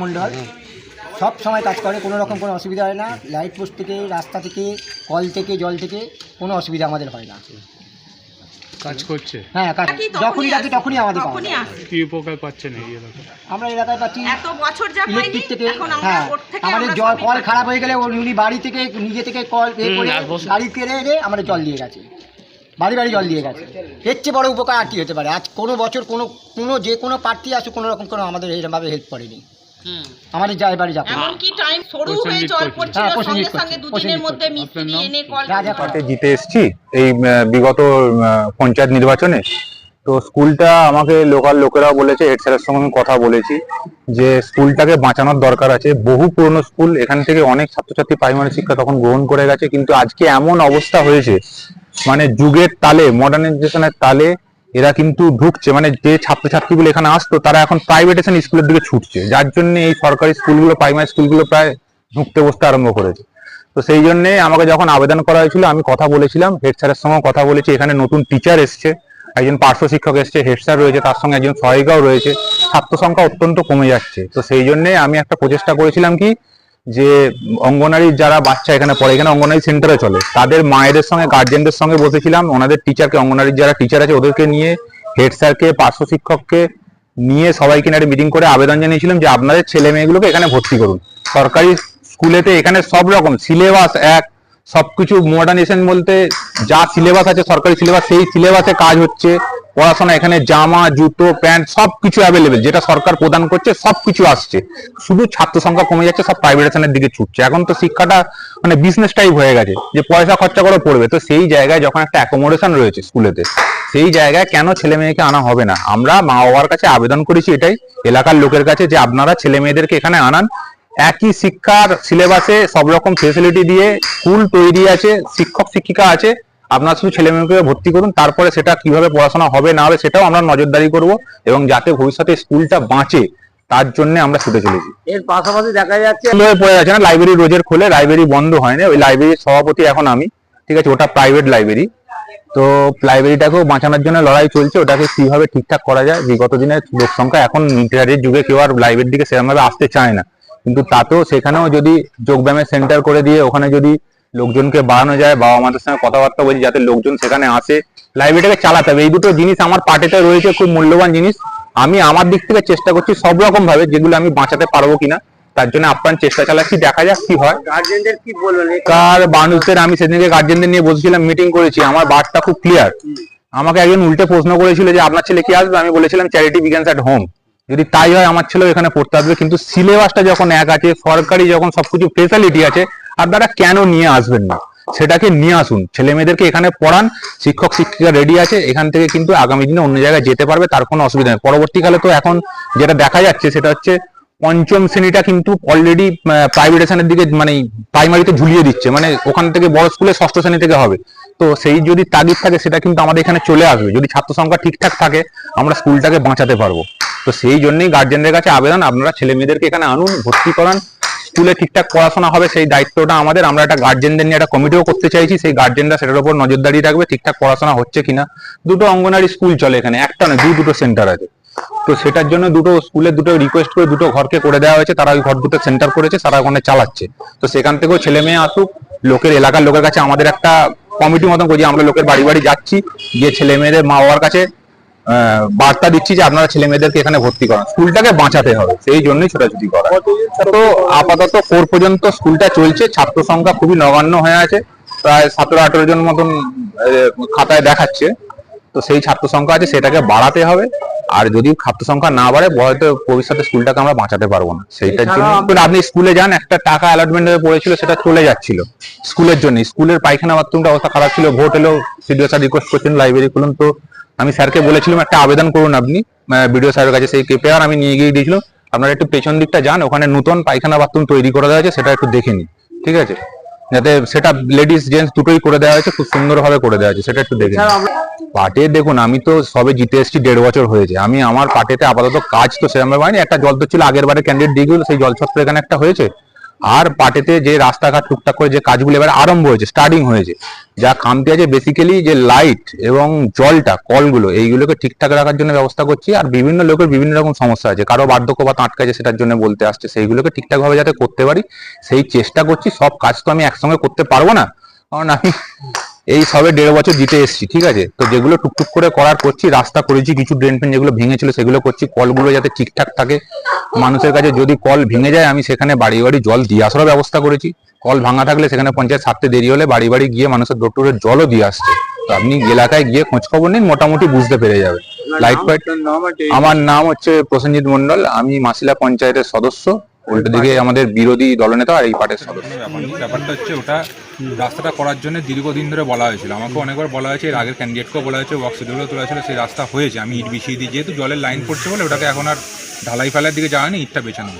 মণ্ডল। সব সময় কাজ করে কোনো রকম কোনো অসুবিধা হয় না। লাইট পোস্ট থেকে রাস্তা থেকে কল থেকে জল থেকে কোনো অসুবিধা আমাদের হয় না। কাজ করছে? হ্যাঁ কাজ যখনই ডাকি তখনই আমাদের পাওয়া যায়। কি উপকার পাচ্ছেন এই এলাকায়? আমরা এলাকায় পাচ্ছি এত বছর যা পাইনি ইলেকট্রিক থেকে এখন আমরা হ্যাঁ আমাদের জল কল খারাপ হয়ে গেলে উনি উনি বাড়ি থেকে নিজে থেকে কল এ করে গাড়ি কেড়ে এনে আমাদের জল দিয়ে গেছে। বাড়ি বাড়ি জল দিয়ে গেছে। এর চেয়ে বড় উপকার আর কি হতে পারে? আজ কোনো বছর কোনো কোনো যে কোনো প্রার্থী আসুক কোনো রকম কোনো আমাদের এরকমভাবে হেল্প করেনি। আমাদের যায় বাড়ি যাব এমনকি টাইম সরু হয়ে জল। পড়ছিল হ্যাঁ, সঙ্গে সঙ্গে দুদিনের মধ্যে মিস্ত্রি এনে কল রাজা পার্টি জিতে এসেছি। এই বিগত পঞ্চায়েত নির্বাচনে। তো স্কুলটা আমাকে লোকাল লোকেরা বলেছে হেড স্যারের সঙ্গে আমি কথা বলেছি যে স্কুলটাকে বাঁচানোর দরকার আছে। বহু পুরনো স্কুল এখান থেকে অনেক ছাত্রছাত্রী প্রাইমারি শিক্ষা তখন গ্রহণ করে গেছে কিন্তু আজকে এমন অবস্থা হয়েছে মানে যুগের তালে মডার্নাইজেশনের তালে এরা কিন্তু ঢুকছে মানে যে ছাত্রছাত্রীগুলো এখানে আসতো, তারা এখন প্রাইভেটেশন স্কুলের দিকে ছুটছে। যার জন্য এই সরকারি স্কুলগুলো প্রাইমারি স্কুলগুলো প্রায় ঢুকতে বসতে আরম্ভ করেছে। তো সেই জন্য আমাকে যখন আবেদন করা হয়েছিল, আমি কথা বলেছিলাম হেড স্যারের সঙ্গে কথা বলেছি। এখানে নতুন টিচার এসছে, একজন পার্শ্ব শিক্ষক এসছে হেড স্যার রয়েছে, তার সঙ্গে একজন সহায়িকাও রয়েছে। ছাত্র সংখ্যা অত্যন্ত কমে যাচ্ছে। তো সেই জন্যে আমি একটা প্রচেষ্টা করেছিলাম কি যে অঙ্গনারীর যারা বাচ্চা এখানে পড়ে, এখানে অঙ্গনারী সেন্টারে চলে। তাদের মায়েদের সঙ্গে গার্জেনদের সঙ্গে বসেছিলাম। ওনাদের টিচারকে অঙ্গনারীর যারা টিচার আছে, ওদেরকে নিয়ে হেড স্যারকে পার্শ্ব শিক্ষককে নিয়ে সবাইকে নিয়ে মিটিং করে আবেদন জানিয়েছিলাম যে আপনাদের ছেলে মেয়েগুলোকে এখানে ভর্তি করুন। সরকারি স্কুলেতে এখানে সব রকম সিলেবাস এক, সবকিছু মডার্নাইজেশন বলতে যা সিলেবাস আছে, সরকারি সিলেবাস সেই সিলেবাসে কাজ হচ্ছে। পড়াশোনা, এখানে জামা, জুতো, প্যান্ট সবকিছু অ্যাভেলেবেল যেটা সরকার প্রদান করছে, সবকিছু আসছে। শুধু ছাত্র সংখ্যা কমে যাচ্ছে, সব প্রাইভেটেশনের দিকে ছুটছে। এখন তো শিক্ষাটা মানে বিজনেস টাইপ হয়ে গেছে, যে পয়সা খরচা করে পড়বে। তো সেই জায়গায় যখন একটা অ্যাকোমোডেশন রয়েছে স্কুলেতে সেই জায়গায় কেন ছেলে মেয়েকে আনা হবে না? আমরা মা বাবার কাছে আবেদন করেছি এটাই। এলাকার লোকের কাছে যে আপনারা ছেলে মেয়েদেরকে এখানে আনান। একই শিক্ষার সিলেবাসে সব রকম ফেসিলিটি দিয়ে স্কুল তৈরি আছে, শিক্ষক, শিক্ষিকা আছে। আপনারা শুধু ছেলে মেয়েকে ভর্তি করুন তারপরে সেটা কীভাবে পড়াশোনা হবে না হবে সেটাও আমরা নজরদারি করব এবং যাতে ভবিষ্যতে স্কুলটা বাঁচে তার জন্য আমরা ছুটে চলেছি। এর পাশাপাশি দেখা যাচ্ছে পড়ে আছে না লাইব্রেরি রোজের খোলে লাইব্রেরি বন্ধ হয় না ওই লাইব্রেরির সভাপতি এখন আমি ঠিক আছে ওটা প্রাইভেট লাইব্রেরি তো লাইব্রেরিটাকেও বাঁচানোর জন্য লড়াই চলছে ওটাকে কীভাবে ঠিকঠাক করা যায় বিগত দিনের লোক সংখ্যা এখন ইন্টারনেটের যুগে কেউ আর লাইব্রেরির দিকে সেরকমভাবে আসতে চায় না। কিন্তু তাতেও সেখানেও যদি যোগব্যায়ামের সেন্টার করে দিয়ে ওখানে যদি লোকজনকে বাড়ানো যায় বাবা মাদের সঙ্গে কথাবার্তা বলছি যাতে লোকজন সেখানে আসে। লাইব্রেরিটাকে চালাতে হবে। এই দুটো জিনিস আমার পার্টিতে রয়েছে খুব মূল্যবান জিনিস। আমি আমার দিক থেকে চেষ্টা করছি সব রকম ভাবে যেগুলো আমি বাঁচাতে পারব কিনা তার জন্য আপ্রাণ চেষ্টা চালাচ্ছি দেখা যাক কি হয়। গার্জেনদের কি বলবেন? কার মানুষদের আমি সেদিনকে গার্জেনদের নিয়ে বসেছিলাম মিটিং করেছি। আমার বার্তা খুব ক্লিয়ার আমাকে একজন উল্টে প্রশ্ন করেছিল যে আপনার ছেলে কি আসবে? আমি বলেছিলাম চ্যারিটি বিজ্ঞানস অ্যাট হোম যদি তাই হয় আমার ছেলেও এখানে পড়তে আসবে। কিন্তু সিলেবাসটা যখন এক আছে সরকারি যখন সবকিছু ফেসিলিটি আছে আপনারা কেন নিয়ে আসবেন না? সেটাকে নিয়ে আসুন। ছেলে মেয়েদেরকে এখানে পড়ান, শিক্ষক, শিক্ষিকা রেডি আছে, এখান থেকে কিন্তু আগামী দিনে অন্য জায়গায় যেতে পারবে, তার কোনো অসুবিধা নেই। পরবর্তীকালে তো এখন যেটা দেখা যাচ্ছে, সেটা হচ্ছে পঞ্চম শ্রেণীটা কিন্তু অলরেডি প্রাইভেটেশনের দিকে মানে প্রাইমারিতে ঝুলিয়ে দিচ্ছে। মানে ওখান থেকে বড় স্কুলে ষষ্ঠ শ্রেণি থেকে হবে। তো সেই যদি তাগিদ থাকে, সেটা কিন্তু আমাদের এখানে চলে আসবে। যদি ছাত্র সংখ্যা ঠিকঠাক থাকে, আমরা স্কুলটাকে বাঁচাতে পারব। তো সেই জন্যই গার্জেনদের কাছে আবেদন, আপনারা ছেলে মেয়েদেরকে এখানে আনুন, ভর্তি করান। স্কুলে ঠিকঠাক পড়াশোনা হবে, সেই দায়িত্বটা আমাদের। আমরা একটা গার্জেনদের নিয়ে একটা কমিটিও করতে চাইছি, সেই গার্জেনরা সেটার উপর নজরদারি রাখবে, ঠিকঠাক পড়াশোনা হচ্ছে কিনা। দুটো অঙ্গনারী স্কুল চলে এখানে, একটা নয়, দুই দুটো সেন্টার আছে। তো সেটার জন্য দুটো স্কুলে দুটো রিকোয়েস্ট করে দুটো ঘরকে করে দেওয়া হয়েছে, তারা ওই ঘর দুটো সেন্টার করেছে, তারা ওখানে চালাচ্ছে। তো সেখান থেকেও ছেলে মেয়ে আসুক, লোকের এলাকার লোকের কাছে আমাদের একটা কমিটি মতন করি, আমরা লোকের বাড়ি বাড়ি যাচ্ছি, গিয়ে ছেলে মেয়েদের মা বাবার কাছে বার্তা দিচ্ছি যে আপনারা ছেলে মেয়েদেরকে এখানে ভর্তি করান। স্কুলটাকে বাঁচাতে হবে সেই জন্যই ছোটাছুটি করা। তো আপাতত ফোর পর্যন্ত স্কুলটা চলছে ছাত্র সংখ্যা খুবই নগণ্য হয়ে আছে প্রায় সতেরো আঠেরো জন মতন খাতায় দেখাচ্ছে। তো সেই ছাত্র সংখ্যা আছে সেটাকে বাড়াতে হবে। আর যদি ছাত্র সংখ্যা না বাড়ে হয়তো ভবিষ্যতে স্কুলটাকে আমরা বাঁচাতে পারব না। সেইটার জন্য আপনি স্কুলে যান একটা টাকা অ্যালটমেন্ট হয়ে পড়েছিল সেটা চলে যাচ্ছিল। স্কুলের জন্য স্কুলের পায়খানা বাথরুমটা অবস্থা খারাপ ছিল ভোট এলো সিডিও স্যার রিকোয়েস্ট করছেন লাইব্রেরি খুলুন তো আমি স্যারকে বলেছিলাম একটা আবেদন করুন আপনি। বিডিও স্যারের কাছে সেই পেপার আমি নিয়ে গিয়ে দিয়েছিলাম আপনারা একটু পেছন দিকটা যান ওখানে নতুন পায়খানা বাথরুম তৈরি করে দেওয়া হয়েছে সেটা একটু দেখে নিন ঠিক আছে? যাতে সেটা লেডিস জেন্টস দুটোই করে দেওয়া হয়েছে খুব সুন্দরভাবে করে দেওয়া হয়েছে সেটা একটু দেখে পাটে দেখুন আমি তো সবে জিতে এসেছি দেড় বছর হয়েছে। আমি আমার পাটেতে আপাতত কাজ তো সেরকম হয়নি একটা জল তো ছিল আগের বারে ক্যান্ডিডেট দিয়ে গেল সেই জলছত্র এখানে একটা হয়েছে। আর পাটেতে যে রাস্তাঘাট টুকটাক করে যে কাজগুলো এবার আরম্ভ হয়েছে স্টার্টিং হয়েছে, যা খামতি আছে বেসিক্যালি যে লাইট এবং জলটা, কলগুলো, এইগুলোকে ঠিকঠাক রাখার জন্য ব্যবস্থা করছি। আর বিভিন্ন লোকের বিভিন্ন রকম সমস্যা আছে, কারও বার্ধক্য বা আটকাছে সেটার জন্য বলতে আসছে, সেইগুলোকে ঠিকঠাকভাবে যাতে করতে পারি, সেই চেষ্টা করছি, সব কাজ তো আমি একসঙ্গে করতে পারব না। কারণ আমি এই সবে দেড় বছর দিতে এসেছি ঠিক আছে? তো যেগুলো টুকটুক করে করার করছি রাস্তা করেছি কিছু ড্রেন ফেন যেগুলো ভেঙেছিল সেগুলো করছি কলগুলো যাতে ঠিকঠাক থাকে। মানুষের কাছে যদি কল ভেঙে যায় আমি সেখানে বাড়ি বাড়ি জল দিয়ে আসারও ব্যবস্থা করেছি। কল ভাঙা থাকলে সেখানে পঞ্চায়েত সারতে দেরি হলে বাড়ি বাড়ি গিয়ে মানুষের ডোর জলও দিয়ে আসছে। তো আপনি এলাকায় গিয়ে খোঁজ খবর নিন মোটামুটি বুঝতে পেরে যাবে। লাইট ফাইট আমার নাম হচ্ছে প্রসেনজিৎ মন্ডল আমি মাসিলা পঞ্চায়েতের সদস্য। উল্টো দিকে আমাদের বিরোধী দলনেতা আর এই পার্টির সদস্য। ব্যাপার নেই ব্যাপারটা হচ্ছে ওটা রাস্তাটা করার জন্য দীর্ঘদিন ধরে বলা হয়েছিল। আমাকে অনেকবার বলা হয়েছে এর আগের ক্যান্ডিডেটকেও বলা হয়েছে ওয়ার্ক শিডিউলও তোলা হয়েছিল সেই রাস্তা হয়েছে। আমি ইট বিছিয়ে দিই যেহেতু জলের লাইন পড়ছে বলে ওটাকে এখন আর ঢালাই ফেলার দিকে যাওয়া নেই ইটটা বেছানো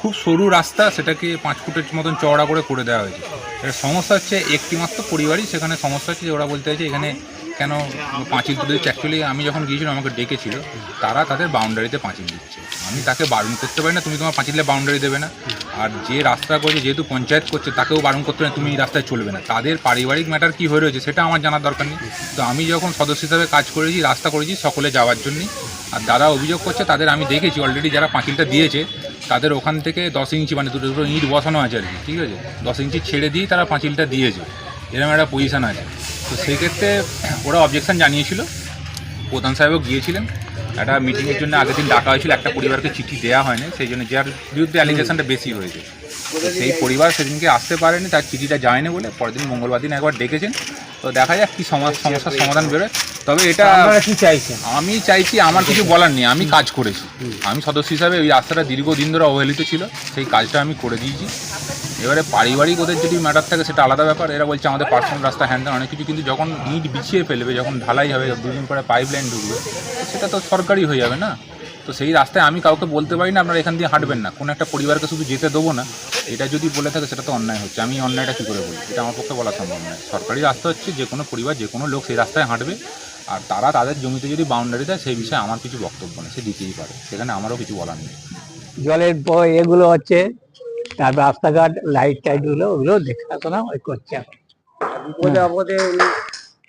খুব সরু রাস্তা সেটাকে পাঁচ ফুটের মতন চওড়া করে করে দেওয়া হয়েছে। এর সমস্যা হচ্ছে একটি মাত্র পরিবারই সেখানে সমস্যা হচ্ছে যে ওরা বলতে চাইছে এখানে কেন পাঁচিল তুলে দিচ্ছে অ্যাকচুয়ালি আমি যখন গিয়েছিলাম আমাকে ডেকেছিল তারা তাদের বাউন্ডারিতে পাঁচিল দিচ্ছে। আমি তাকে বারণ করতে পারি না তুমি তোমার পাঁচিলে বাউন্ডারি দেবে না। আর যে রাস্তা করছে যেহেতু পঞ্চায়েত করছে তাকেও বারণ করতে পারি না, তুমি এই রাস্তায় চলবে না। তাদের পারিবারিক ম্যাটার কী হয়ে রয়েছে সেটা আমার জানার দরকার নেই। তো আমি যখন সদস্য হিসাবে কাজ করেছি রাস্তা করেছি সকলে যাওয়ার জন্যই আর যারা অভিযোগ করছে তাদের আমি দেখেছি অলরেডি যারা পাঁচিলটা দিয়েছে তাদের ওখান থেকে দশ ইঞ্চি মানে দুটো দুটো ইট বসানো আছে আর কি ঠিক আছে? দশ ইঞ্চি ছেড়ে দিয়ে তারা পাঁচিলটা দিয়েছে। এরকম একটা পজিশন আছে। তো সেক্ষেত্রে ওরা অবজেকশন জানিয়েছিল। প্রধান সাহেবও গিয়েছিলেন। একটা মিটিংয়ের জন্য আগের দিন ডাকা হয়েছিল একটা পরিবারকে চিঠি দেওয়া হয়নি সেই জন্য যার বিরুদ্ধে অ্যালিগেশনটা বেশি হয়েছে। সেই পরিবার সেদিনকে আসতে পারেনি তার চিঠিটা যায়নি বলে পরের দিন মঙ্গলবার দিন একবার ডেকেছেন। তো দেখা যাক কি সমাজ সমস্যার সমাধান বেরোয়। তবে এটা কি চাইছেন? আমি চাইছি আমার কিছু বলার নেই আমি কাজ করেছি। আমি সদস্য হিসাবে ওই রাস্তাটা দীর্ঘদিন ধরে অবহেলিত ছিল সেই কাজটা আমি করে দিয়েছি। এবারে পারিবারিক ওদের যদি ম্যাটার থাকে সেটা আলাদা ব্যাপার। এরা বলছে আমাদের পার্সোনাল রাস্তা হ্যান্ড অনেক কিছু। কিন্তু যখন ইট বিছিয়ে ফেলবে, যখন ঢালাই হবে দুদিন পরে পাইপ লাইন ঢুকবে সেটা তো সরকারি হয়ে যাবে না। তো সেই রাস্তায় আমি কাউকে বলতে পারি না, আপনারা এখান দিয়ে হাঁটবেন না। কোনো একটা পরিবারকে শুধু যেতে দেবো না। এটা যদি বলে থাকে, সেটা তো অন্যায় হচ্ছে। আমি অন্যায়টা কী করে বলি? এটা আমার পক্ষে বলা সম্ভব নয়। সরকারি রাস্তা হচ্ছে যে কোনো পরিবার, যে কোনো লোক সেই রাস্তায় হাঁটবে। আর তারা তাদের জমিতে যদি বাউন্ডারি দেয়, সেই বিষয়ে আমার কিছু বক্তব্য নেই। সে দিতেই পারে। সেখানে আমারও কিছু বলার নেই। জলের এগুলো হচ্ছে তার রাস্তাঘাট লাইট টাইটগুলো ওগুলো দেখাশোনা ওই করছে এখন। বিপদে আপদে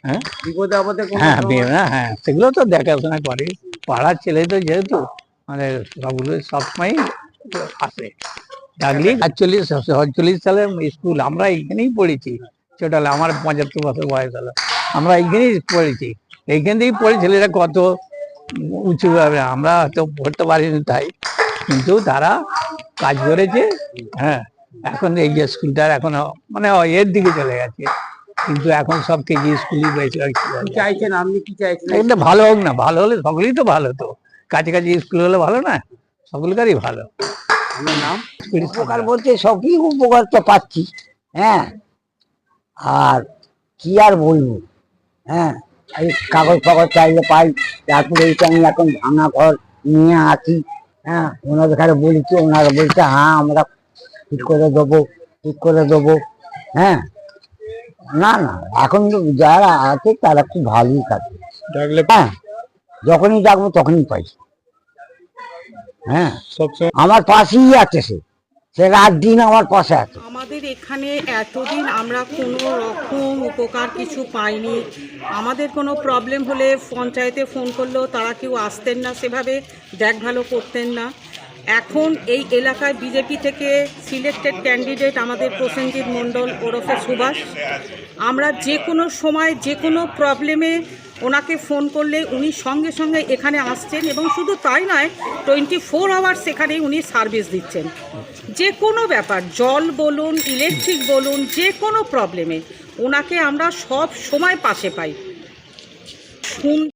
হ্যাঁ? বিপদে আপদে হ্যাঁ না হ্যাঁ সেগুলো তো দেখাশোনা করে। পাড়ার ছেলে তো যেহেতু মানে সবগুলো সবসময় আসে। ডাকলি আটচল্লিশ সাতচল্লিশ সালের স্কুল আমরা এইখানেই পড়েছি। ছোটবেলা আমার পঁচাত্তর বছর বয়স হলো। আমরা এইখানেই পড়েছি। এইখান থেকেই পড়ে ছেলেরা কত উঁচু ভাবে আমরা হয়তো পড়তে পারিনি তাই। কিন্তু তারা কাজ করেছে হ্যাঁ এখন এই যে স্কুলটার এখন মানে এর দিকে চলে গেছে। কিন্তু এখন সব কেজি স্কুলই চাইছেন? আপনি কি চাইছেন? এটা ভালো হোক না ভালো হলে সকলেই তো ভালো তো। কাছাকাছি স্কুল হলে ভালো না সকলকারই ভালো। নাম? উপকার বলতে সবই উপকার তো পাচ্ছি হ্যাঁ। আর কি আর বলব হ্যাঁ। এই কাগজ ফাগজ চাইলে পাই তারপরে এইটা আমি এখন ভাঙা ঘর নিয়ে আসি। হ্যাঁ ওনাদের কাছে বলেছি ওনারা বলছে হ্যাঁ আমরা ঠিক করে দেবো ঠিক করে দেবো। হ্যাঁ না না এখন যারা আছে তারা খুব ভালোই কাছে ডাকলে হ্যাঁ যখনই ডাকবো তখনই পাই হ্যাঁ আমার পাশেই আছে সে। সে রাত দিন আমার পাশে আছে। আমাদের এখানে এতদিন আমরা কোনো রকম উপকার কিছু পাইনি। আমাদের কোনো প্রবলেম হলে পঞ্চায়েতে ফোন করলেও তারা কেউ আসতেন না, সেভাবে দেখভালও করতেন না। এখন এই এলাকায় বিজেপি থেকে সিলেক্টেড ক্যান্ডিডেট আমাদের প্রসেনজিৎ মণ্ডল ওরফে সুভাষ। আমরা যে কোনো সময় যে কোনো প্রবলেমে ওনাকে ফোন করলে উনি সঙ্গে সঙ্গে এখানে আসছেন এবং শুধু তাই নয় টোয়েন্টি ফোর আওয়ার্স এখানে উনি সার্ভিস দিচ্ছেন। যে কোনো ব্যাপার, জল বলুন ইলেকট্রিক বলুন, যে কোনো প্রবলেমে ওনাকে আমরা সব সময় পাশে পাই। শুন